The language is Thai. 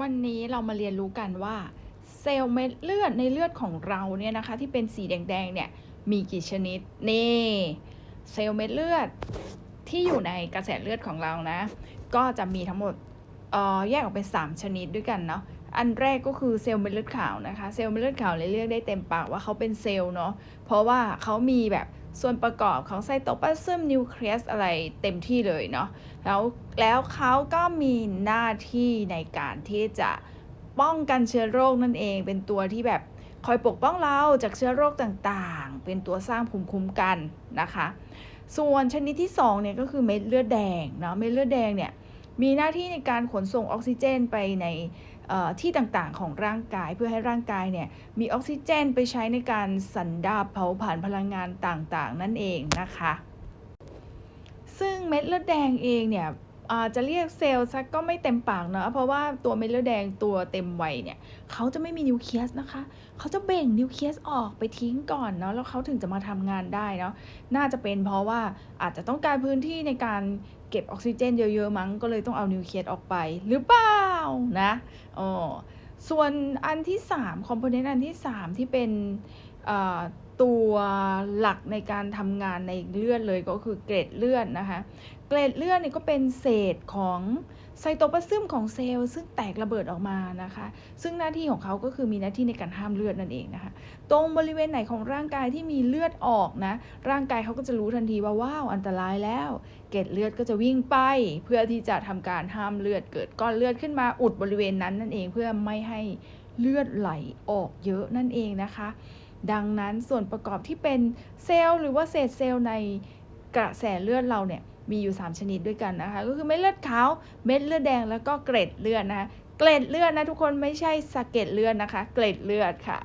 วันนี้เรามาเรียนรู้กันว่า เซลล์เม็ดเลือดในเลือดของเราเนี่ยนะคะ ที่เป็นสีแดงๆเนี่ยมีกี่ชนิดนี่เซลล์เม็ดเลือดที่อยู่ในกระแสเลือดของเรานะ ก็จะมีทั้งหมด แยกออกเป็น 3 ชนิดด้วยกันเนาะอันแรกก็คือเซลล์เม็ดเลือดขาวนะคะเซลล์เม็ดเลือดขาวเลยเรียกได้เต็มปากว่าเขาเป็นเซลล์เนาะเพราะว่าเขามีแบบส่วนประกอบของไซโตพลาซึมนิวเคลียสอะไรเต็มที่เลยเนาะแล้วแล้วเขาก็มีหน้าที่ในการที่จะป้องกันเชื้อโรคนั่นเอง เป็นตัวที่แบบคอยปกป้องเราจากเชื้อโรคต่างๆ เป็นตัวสร้างภูมิคุ้มกันนะคะ ส่วนชนิดที่2เนี่ยก็คือเม็ดเลือดแดงเนาะเม็ดเลือดแดงเนี่ย มีหน้าที่ในการขนส่งออกซิเจนไปในที่ต่างๆ ของร่างกายเพื่อให้ร่างกายเนี่ยมีออกซิเจนไปใช้ในการสันดาบเผาผลาญพลังงานต่างๆ นั่นเองนะคะ ซึ่งเม็ดเลือดแดงเองเนี่ย จะเรียกเซลล์ซักก็ไม่เต็มปากเนอะเพราะว่าตัวเม็ดเลือดแดงตัวเต็มวัยเนี่ยเขาจะไม่มีนิวเคลียสนะคะ เขาจะเบ่งนิวเคลียสออกไปทิ้งก่อนเนาะแล้วเขาถึงจะมาทำงานได้เนาะน่าจะเป็นเพราะว่าอาจจะต้องการพื้นที่ในการเก็บออกซิเจนเยอะๆมั้งก็เลยต้องเอานิวเคลียสออกไปหรือเปล่านะอ๋อส่วนอันที่3คอมโพเนนต์อันที่ 3 ที่เป็น ตัวหลักในการทำงานในเลือดเลยก็คือเกล็ดเลือดนะคะ เกล็ดเลือดเนี่ยก็เป็นเศษของไซโตพลาซึมของเซลล์ซึ่งแตกระเบิดออกมานะคะ ซึ่งหน้าที่ของเขาก็คือมีหน้าที่ในการห้ามเลือดนั่นเองนะคะ ตรงบริเวณไหนของร่างกายที่มีเลือดออกนะ ร่างกายเขาก็จะรู้ทันทีว่าว้าวอันตรายแล้ว เกล็ดเลือดก็จะวิ่งไป เพื่อที่จะทำการห้ามเลือดเกิดก้อนเลือดขึ้นมาอุดบริเวณนั้นนั่นเองเพื่อไม่ให้เลือดไหลออกเยอะนั่นเองนะคะ ดังนั้นส่วนประกอบที่เป็นเซลล์หรือว่าเศษเซลล์ในกระแสเลือดเราเนี่ยมีอยู่ 3 ชนิดด้วยกันนะคะ ก็คือเม็ดเลือดขาว เม็ดเลือดแดงแล้วก็เกล็ดเลือดนะคะ เกล็ดเลือดนะทุกคนไม่ใช่สะเก็ดเลือดนะคะ เกล็ดเลือดค่ะ